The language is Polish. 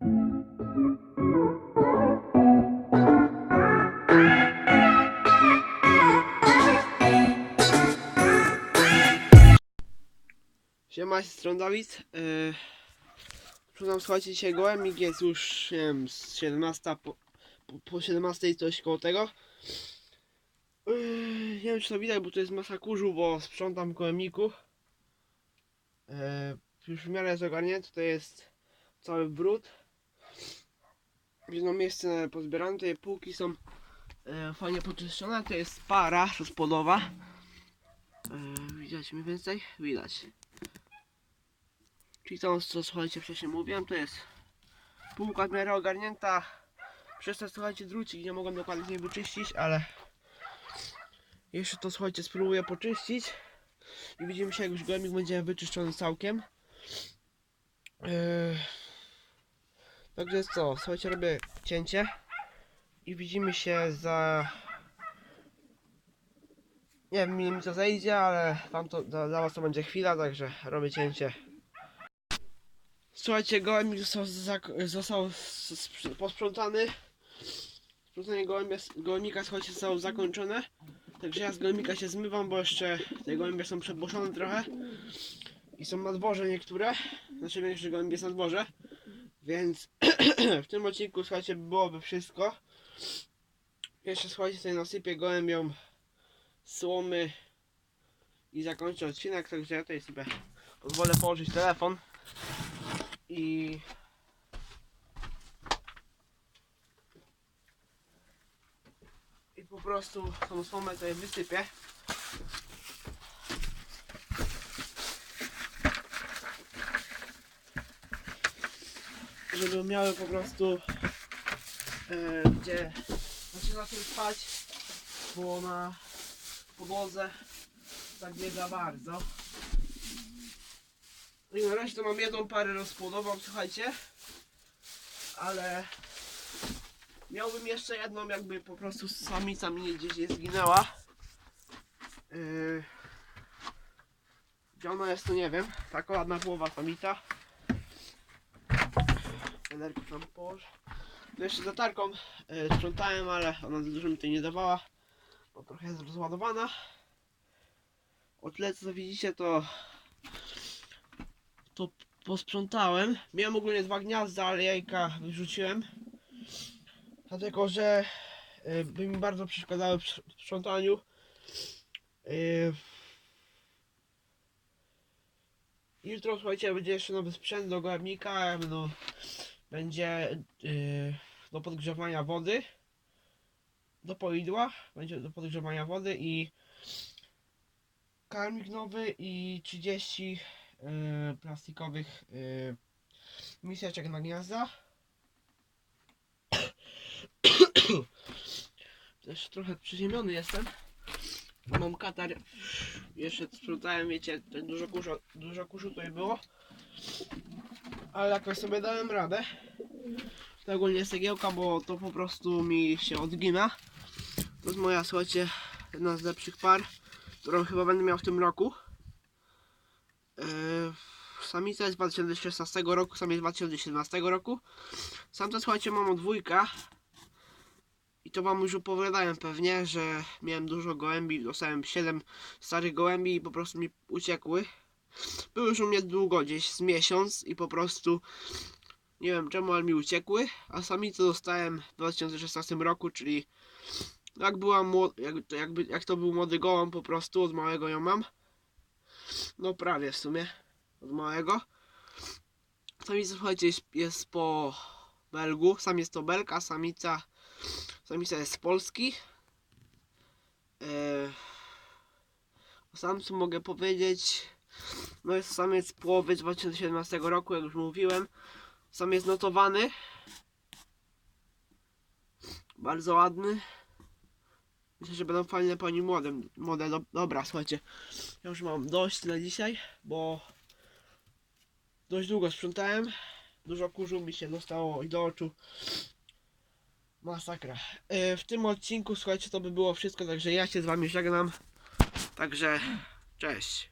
Siema, z strony Dawid. Yy, Przyznam, słuchajcie, dzisiaj gołębik jest już, nie wiem, z 17 po, po, po 17 coś koło tego. Yy, nie wiem, czy to widać, bo to jest masa kurzu, bo sprzątam w gołębniku. Yy, już w miarę jest ogarnięte, to jest cały brud. Jedno miejsce pozbierane, tutaj półki są yy, fajnie poczyszczone, to jest para rozpłodowa. Yy, widać mniej więcej? Widać. Czyli to, co słuchajcie wcześniej mówiłem, to jest półka w miarę ogarnięta. Przez to słuchajcie drucik nie mogłem dokładnie wyczyścić, ale jeszcze to słuchajcie spróbuję poczyścić i widzimy się jak już gołębik będzie wyczyszczony całkiem. Yy... Także co, słuchajcie robię cięcie i widzimy się za nie wiem mi to zejdzie, ale tam to dla, dla was to będzie chwila, także robię cięcie. Słuchajcie, gołębik został, został posprzątany. Sprzątanie gołębia, gołębika, słuchajcie, zostało zakończone. Także ja z gołębika się zmywam, bo jeszcze te gołębie są przegłoszone trochę. I są na dworze niektóre. Znaczy większość gołębi jest na dworze. Więc w tym odcinku, słuchajcie, byłoby wszystko. Jeszcze, słuchajcie, sobie nasypię gołębiom słomy i zakończę odcinek, także ja tutaj sobie pozwolę położyć telefon i i po prostu tą słomę tutaj wysypię żeby miały po prostu e, gdzie znaczy na tym spać bo na podłodze tak nie za bardzo i na razie to mam jedną parę rozpłodową, słuchajcie. Ale miałbym jeszcze jedną, jakby po prostu samica mi gdzieś nie zginęła. Yy... Gdzie ona jest, to nie wiem. Taka ładna połowa samica. Energię tam położę. No jeszcze za tarką yy, sprzątałem, ale ona za dużo mi tutaj nie dawała. Bo trochę jest rozładowana. O tyle co widzicie to to posprzątałem. Miałem ogólnie dwa gniazda, ale jajka wyrzuciłem. Dlatego, że y, by mi bardzo przeszkadzały w sprz- w sprzątaniu. Y, Jutro, słuchajcie, będzie jeszcze nowy sprzęt do gołębnika. No, będzie y, do podgrzewania wody. Do poidła. Będzie do podgrzewania wody i karmik nowy i 30 y, plastikowych y, miseczek na gniazda. Też trochę przyziemiony jestem. Mam katar. Jeszcze sprzątałem, wiecie, dużo kuszu, dużo kuszu tutaj było. Ale jakoś sobie dałem radę. Jest cegiełka, bo to po prostu mi się odgina. To jest moja, słuchajcie, jedna z lepszych par, którą chyba będę miał w tym roku. Yy, Samica jest z 2016 roku, samiec z 2017 roku. Samca, słuchajcie, mam dwójka. I to wam już opowiadałem pewnie, że miałem dużo gołębi, dostałem 7 starych gołębi i po prostu mi uciekły. Były już u mnie długo, gdzieś z miesiąc i po prostu nie wiem czemu, ale mi uciekły. A samicę dostałem w 2016 roku, czyli jak była młod, jak, jakby, jak to był młody gołąb po prostu, od małego ją mam. No prawie w sumie. Od małego. Samica słuchajcie jest, jest po Belgu. Sam jest to Belg, a samica samica jest z Polski. Eee, o samcu mogę powiedzieć. No jest samiec połowy 2017 roku, jak już mówiłem. Sam jest notowany. Bardzo ładny. Myślę, że będą fajne po nim młode. młode do, dobra, słuchajcie. Ja już mam dość na dzisiaj, bo dość długo sprzątałem. Dużo kurzu mi się dostało i do oczu. Masakra. E, W tym odcinku, słuchajcie, to by było wszystko, także ja się z wami żegnam. Także, cześć.